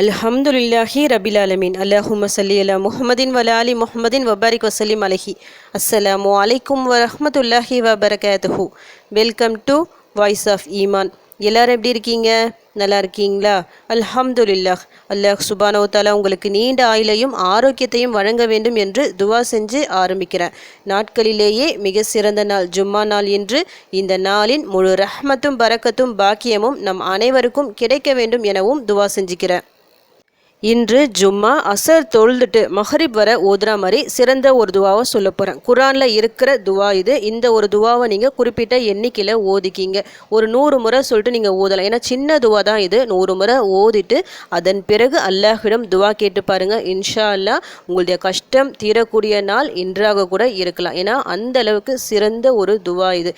அல்ஹம்துலில்லாஹி ரபில் அலமின் அல்லாஹும் சல்லி அலா முஹமதின் வல அலி முஹம்மதின் வபாரிக் வசலிம் அலஹி. அஸ்ஸலாமு அலைக்கும் வரஹ்மத்துல்லாஹி வபரகாத்துஹு. வெல்கம் டு வாய்ஸ் ஆஃப் ஈமான் எல்லாரும் எப்படி இருக்கீங்க? நல்லா இருக்கீங்களா? அல்ஹம்துலில்லாஹ். அல்லாஹ் சுபானோ தாலா உங்களுக்கு நீண்ட ஆயுளையும் ஆரோக்கியத்தையும் வழங்க வேண்டும் என்று துவா செஞ்சு ஆரம்பிக்கிறேன். நாட்களிலேயே மிக சிறந்த நாள் ஜும்மா நாள் என்று இந்த நாளின் முழு ரஹ்மத்தும் பரக்கத்தும் பாக்கியமும் நம் அனைவருக்கும் கிடைக்க வேண்டும் எனவும் துவா செஞ்சுக்கிறேன். இன்று ஜும்மா அசர் தொழுதுட்டு மஹரிப் வர ஓதுற மாதிரி சிறந்த ஒரு துவாவை சொல்ல போகிறேன் குரானில் இருக்கிற துவா இது. இந்த ஒரு துவாவை நீங்கள் குறிப்பிட்ட எண்ணிக்கையில் ஓதிக்கிங்க. ஒரு நூறு முறை சொல்லிட்டு நீங்கள் ஓதலாம். ஏன்னா சின்ன துவா தான் இது. நூறு முறை ஓதிட்டு அதன் பிறகு அல்லாஹிடம் துவா கேட்டு பாருங்கள் இன்ஷா அல்லாஹ் உங்களுடைய கஷ்டம் தீரக்கூடிய நாள் இன்றாக கூட இருக்கலாம். ஏன்னா அந்த அளவுக்கு சிறந்த ஒரு துவா இது.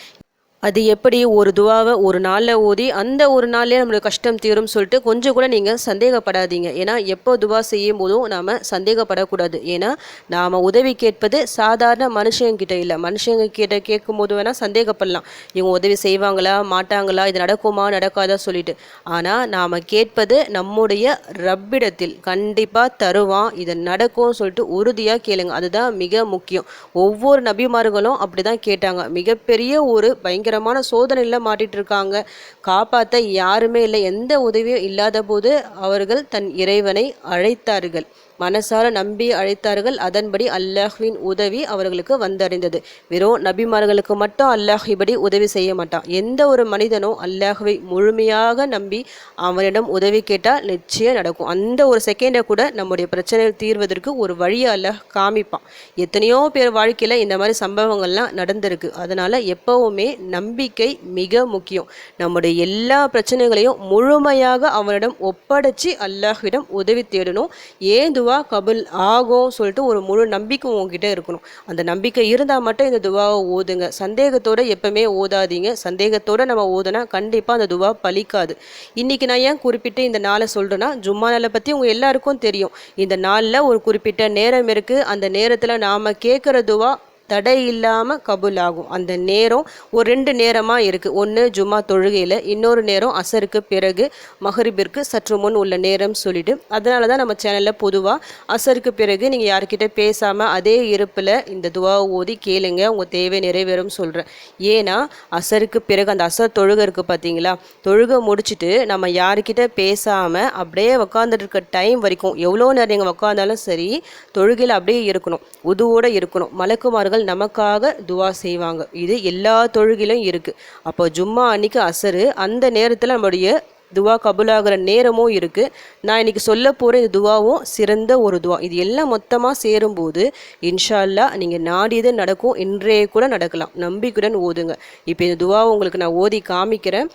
அது எப்படி ஒரு துவாவை ஒரு நாளில் ஓதி அந்த ஒரு நாள்லேயே நம்மளுடைய கஷ்டம் தீரும் சொல்லிட்டு கொஞ்சம் கூட நீங்கள் சந்தேகப்படாதீங்க. ஏன்னா எப்போ துவா செய்யும் போதும் நாம் சந்தேகப்படக்கூடாது. ஏன்னா நாம் உதவி கேட்பது சாதாரண மனுஷங்கிட்ட இல்லை. மனுஷங்க கிட்ட கேட்கும் போது வேணால் சந்தேகப்படலாம். இவங்க உதவி செய்வாங்களா மாட்டாங்களா இது நடக்குமா நடக்காதா சொல்லிட்டு. ஆனால் நாம் கேட்பது நம்முடைய ரப்பிடத்தில். கண்டிப்பாக தருவான் இது நடக்கும்னு சொல்லிட்டு உறுதியாக கேளுங்க. அதுதான் மிக முக்கியம். ஒவ்வொரு நபிமார்களும் அப்படி தான் கேட்டாங்க. மிகப்பெரிய ஒரு பயங்கர பயங்கரமான சோதனையில் மாட்டிட்டு இருக்காங்க. காப்பாற்ற யாருமே இல்லை. எந்த உதவியும் இல்லாத போது அவர்கள் தன் இறைவனை அழைத்தார்கள். மனசார நம்பி அழைத்தார்கள். அதன்படி அல்லாஹ்வின் உதவி அவர்களுக்கு வந்தடைந்தது. வெறும் நபிமார்களுக்கு மட்டும் அல்லாஹ் இப்படி உதவி செய்ய மாட்டான். எந்த ஒரு மனிதனும் அல்லாஹுவை முழுமையாக நம்பி அவனிடம் உதவி கேட்டால் நிச்சயம் நடக்கும். அந்த ஒரு செகண்டை கூட நம்முடைய பிரச்சனை தீர்வதற்கு ஒரு வழியை அல்லாஹ் காமிப்பான். எத்தனையோ பேர் வாழ்க்கையில் இந்த மாதிரி சம்பவங்கள்லாம் நடந்திருக்கு. அதனால் எப்போவுமே நம்பிக்கை மிக முக்கியம். நம்முடைய எல்லா பிரச்சனைகளையும் முழுமையாக அவனிடம் ஒப்படைச்சி அல்லாஹ்விடம் உதவி தேடணும். ஏன் துவா கபுல் ஆகும் சொல்லிட்டு ஒரு முழு நம்பிக்கை உங்ககிட்ட இருக்கணும். அந்த நம்பிக்கை இருந்தால் மட்டும் இந்த துவாவை ஓதுங்க. சந்தேகத்தோட எப்பவுமே ஓதாதீங்க. சந்தேகத்தோட நம்ம ஓதுனா கண்டிப்பாக அந்த துவா பலிக்காது. இன்றைக்கி நான் ஏன் குறிப்பிட்டு இந்த நாளை சொல்கிறேன்னா ஜும்மா நாளை பற்றி உங்கள் எல்லாருக்கும் தெரியும். இந்த நாளில் ஒரு குறிப்பிட்ட நேரம் இருக்குது அந்த நேரத்தில் நாம் கேட்குற துவா தடை இல்லாமல் கபுல் ஆகும் அந்த நேரம் ஒரு ரெண்டு நேரமாக இருக்குது ஒன்று ஜும்மா தொழுகையில் இன்னொரு நேரம் அசருக்கு பிறகு மஹரிபிற்கு சற்று முன் உள்ள நேரம் சொல்லிட்டு அதனால தான் நம்ம சேனலில் பொதுவாக அசருக்கு பிறகு நீங்கள் யார்கிட்ட பேசாமல் அதே இருப்பில் இந்த துவாவை ஓதி கேளுங்க. உங்கள் தேவை நிறைவேறும் சொல்கிறேன் ஏன்னா அசருக்கு பிறகு அந்த அசர் தொழுகை இருக்குது பார்த்தீங்களா தொழுகை முடிச்சுட்டு நம்ம யார்கிட்ட பேசாமல் அப்படியே உக்காந்துட்டு இருக்க டைம் வரைக்கும் எவ்வளோ நேரம் நீங்கள் உக்காந்தாலும் சரி தொழுகையில் அப்படியே இருக்கணும். உதுவோடு இருக்கணும். மலக்குமார்கள் நமக்காக துவா செய்வாங்க. இது எல்லா தொழுகிலும் இருக்குது அப்போ ஜும்மா அன்னைக்கு அசரு அந்த நேரத்தில் நம்முடைய துவா கபுலாகிற நேரமும் இருக்குது நான் இன்னைக்கு சொல்ல போகிற இந்த துவாவும் சிறந்த ஒரு துவா. இது எல்லாம் மொத்தமாக சேரும்போது இன்ஷா அல்லாஹ் நீங்கள் நாடியது நடக்கும். இன்றைய கூட நடக்கலாம். நம்பிக்கையுடன் ஓதுங்க. இப்போ இந்த துவாவை உங்களுக்கு நான் ஓதி காமிக்கிறேன்.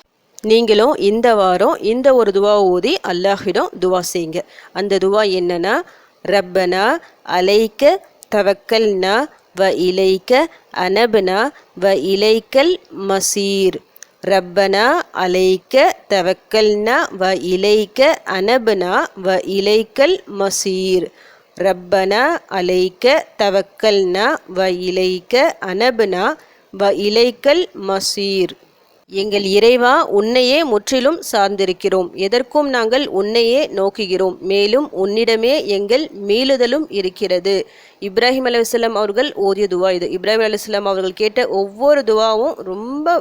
நீங்களும் இந்த வாரம் இந்த ஒரு துவா ஓதி அல்லாஹிடம் துவா செய்யுங்க. அந்த துவா என்னன்னா ரப்பனா அலைக்க தவக்கல்னா வ இலைக்க அனபனா வ இலைக்கல் மசீர். ரப்பனா அலைக்க தவக்கல்னா வ இலைக்க அனபனா வ இலைக்கல் மசீர். ரப்பனா அலைக்க தவக்கல்னா வ இலைக்க அனபனா வ இலைக்கல் மசீர். எங்கள் இறைவா உன்னையே முற்றிலும் சார்ந்திருக்கிறோம். எதற்கும் நாங்கள் உன்னையே நோக்குகிறோம். மேலும் உன்னிடமே எங்கள் மீளுதலும் இருக்கிறது. இப்ராஹிம் அலுவலாம் அவர்கள் ஓதிய துவா இது. இப்ராஹிம் அலுவலாம் அவர்கள் கேட்ட ஒவ்வொரு துவாவும் ரொம்ப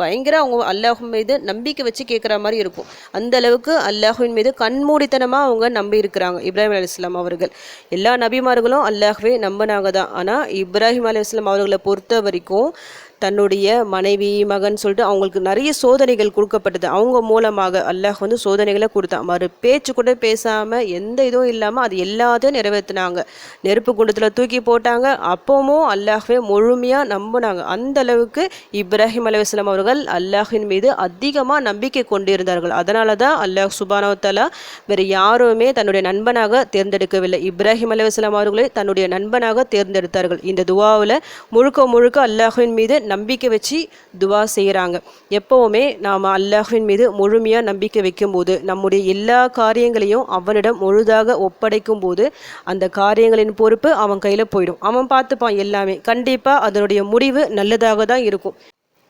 பயங்கர அவங்க அல்லாஹின் மீது நம்பிக்கை வச்சு கேட்குற மாதிரி இருக்கும். அந்த அளவுக்கு அல்லாஹுவின் மீது கண்மூடித்தனமாக அவங்க நம்பி இருக்கிறாங்க இப்ராஹிம் அலுவலாம் அவர்கள். எல்லா நபிமார்களும் அல்லாஹ்வே நம்பினாங்க தான். ஆனால் இப்ராஹிம் அலுவலாம் அவர்களை பொறுத்த வரைக்கும் தன்னுடைய மனைவி மகன் சொல்லிட்டு அவங்களுக்கு நிறைய சோதனைகள் கொடுக்கப்பட்டது. அவங்க மூலமாக அல்லாஹ் வந்து சோதனைகளை கொடுத்தான் மறு பேச்சு கூட பேசாமல் எந்த இதுவும் இல்லாமல் அது எல்லாத்தையும் நிறைவேற்றினாங்க நெருப்பு குண்டத்தில் தூக்கி போட்டாங்க. அப்பவும் அல்லாஹ்வே முழுமையாக நம்பினாங்க. அந்த அளவுக்கு இப்ராஹிம் அலுவலாம் அவர்கள் அல்லாஹின் மீது அதிகமாக நம்பிக்கை கொண்டிருந்தார்கள். அதனால தான் அல்லாஹ் சுபானவத்தாலா வேறு யாருமே தன்னுடைய நண்பனாக தேர்ந்தெடுக்கவில்லை. இப்ராஹிம் அலுவலாம் அவர்களை தன்னுடைய நண்பனாக தேர்ந்தெடுத்தார்கள். இந்த துவாவில் முழுக்க முழுக்க அல்லாஹின் மீது நம்பிக்கை வச்சு துவா செய்கிறாங்க எப்போவுமே நாம் அல்லாஹின் மீது முழுமையாக நம்பிக்கை வைக்கும்போது நம்முடைய எல்லா காரியங்களையும் அவனிடம் முழுதாக ஒப்படைக்கும் போது அந்த காரியங்களின் பொறுப்பு அவன் கையில் போயிடும். அவன் பார்த்துப்பான் எல்லாமே. கண்டிப்பாக அதனுடைய முடிவு நல்லதாக தான் இருக்கும்.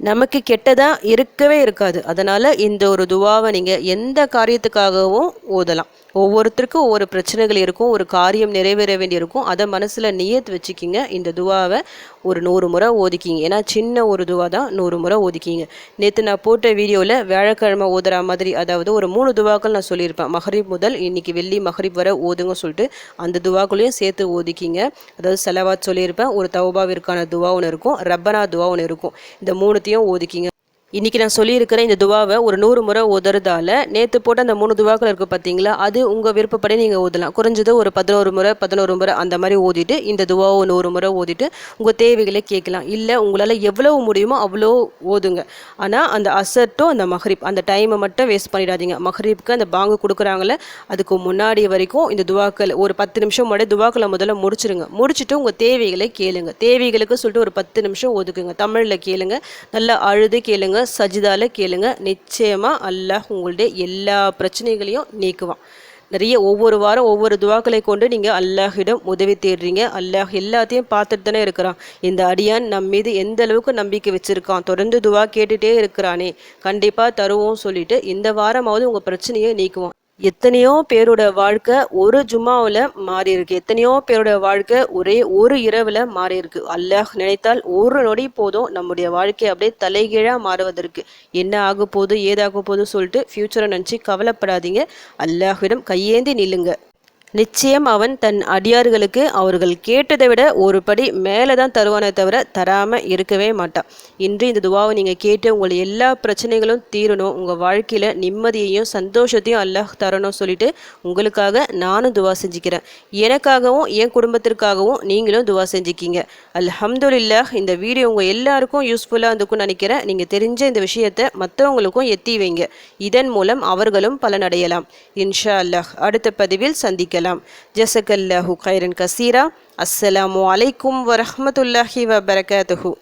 நமக்கு கெட்டதாக இருக்கவே இருக்காது. அதனால் இந்த ஒரு துவாவை நீங்கள் எந்த காரியத்துக்காகவும் ஓதலாம். ஒவ்வொருத்தருக்கும் ஒவ்வொரு பிரச்சனைகள் இருக்கும் ஒரு காரியம் நிறைவேற வேண்டியிருக்கும் அதை மனசில் நியத்து வச்சுக்கிங்க. இந்த துவாவை ஒரு நூறு முறை ஓதிக்கிங்க. ஏன்னா சின்ன ஒரு துவா தான் நூறு முறை ஓதிக்கிங்க. நேற்று நான் போட்ட வீடியோவில் வியாழக்கிழமை ஓதுற மாதிரி அதாவது ஒரு மூணு துவாக்கள் நான் சொல்லியிருப்பேன். மஹரிப் முதல் இன்றைக்கி வெள்ளி மஹரிப் வரை ஓதுங்க சொல்லிட்டு அந்த துவாக்குள்ளேயும் சேர்த்து ஓதிக்கிங்க. அதாவது செலவாத் சொல்லியிருப்பேன். ஒரு தௌபாவிற்கான துவா ஒன்று இருக்கும். ரப்பனா துவா ஒன்று இருக்கும். இந்த மூணுத்தையும் ஓதிக்கிங்க. இன்றைக்கி நான் சொல்லியிருக்கிற இந்த துவாவை ஒரு நூறு முறை ஓதுறதால நேற்று போட்ட அந்த மூணு துவாக்கள் இருக்குது பார்த்தீங்களா அது உங்கள் விருப்பப்படி நீங்கள் ஓதலாம் குறைஞ்சது ஒரு பதினோரு முறை பதினோரு முறை அந்த மாதிரி ஓதிட்டு இந்த துவாவை நூறு முறை ஓதிட்டு உங்கள் தேவைகளை கேட்கலாம். இல்லை உங்களால் எவ்வளோ முடியுமோ அவ்வளோ ஓதுங்க ஆனால் அந்த அசட்டும் அந்த மஹரிப் அந்த டைமை மட்டும் வேஸ்ட் பண்ணிடாதீங்க. மஹ்ரீப்க்கு அந்த பாங்கு கொடுக்குறாங்களே அதுக்கு முன்னாடி வரைக்கும் இந்த துவாக்கள் ஒரு பத்து நிமிஷம் முன்னாடி துவாக்களை முதல்ல முடிச்சிருங்க. முடிச்சுட்டு உங்கள் தேவைகளை கேளுங்க. தேவைகளுக்கு சொல்லிட்டு ஒரு பத்து நிமிஷம் ஒதுக்குங்க. தமிழில் கேளுங்க. நல்லா அழுது கேளுங்க. சஜிதால கேளுங்க. நிச்சயமாக அல்லாஹ் உங்களுடைய எல்லா பிரச்சனைகளையும் நீக்குவான். நிறைய ஒவ்வொரு வாரம் ஒவ்வொரு துவாக்களை கொண்டு நீங்கள் அல்லாஹிடம் உதவி தேடுறீங்க. அல்லாஹ் எல்லாத்தையும் பார்த்துட்டு தானே இருக்கிறான். இந்த அடியான் நம் மீது எந்த அளவுக்கு நம்பிக்கை வச்சுருக்கான்? தொடர்ந்து துவா கேட்டுகிட்டே இருக்கிறானே. கண்டிப்பாக தருவோம் சொல்லிட்டு இந்த வாரமாவது உங்கள் பிரச்சனையை நீக்குவான். எத்தனையோ பேரோட வாழ்க்கை ஒரு ஜும்மாவில் மாறி இருக்கு எத்தனையோ பேரோட வாழ்க்கை ஒரே ஒரு இரவில் மாறி இருக்கு அல்லாஹ் நினைத்தால் ஒரு நொடி போதும் நம்முடைய வாழ்க்கை அப்படியே தலைகீழாக மாறுவதற்கு. என்ன ஆக போகுது ஏதாக போகுதுன்னு சொல்லிட்டு ஃப்யூச்சரை நினச்சி கவலைப்படாதீங்க. அல்லாஹ்விடம் கையேந்தி நில்லுங்க. நிச்சயம் அவன் தன் அடியார்களுக்கு அவர்கள் கேட்டதை விட ஒரு படி மேலே தான் தருவானே தவிர தராமல் இருக்கவே மாட்டான். இன்று இந்த துவாவை நீங்கள் கேட்டு உங்கள் எல்லா பிரச்சனைகளும் தீரணும். உங்கள் வாழ்க்கையில் நிம்மதியையும் சந்தோஷத்தையும் அல்லாஹ் தரணும் சொல்லிட்டு உங்களுக்காக நானும் துவா செஞ்சுக்கிறேன். எனக்காகவும் என் குடும்பத்திற்காகவும் நீங்களும் துவா செஞ்சுக்கிங்க. அல்ஹம்துல்லா இந்த வீடியோ உங்கள் எல்லாருக்கும் யூஸ்ஃபுல்லாக இருந்துக்கும்னு நினைக்கிறேன். நீங்கள் தெரிஞ்ச இந்த விஷயத்தை மற்றவங்களுக்கும் எத்தி வைங்க. இதன் மூலம் அவர்களும் பலனடையலாம். இன்ஷா அல்லாஹ் அடுத்த பதிவில் சந்திக்கலாம். ஜசகல்லாஹு கைரன் கசீரா அஸ்ஸலாமு அலைக்கும் வரஹ்மத்துல்லாஹி வபரகாத்துஹு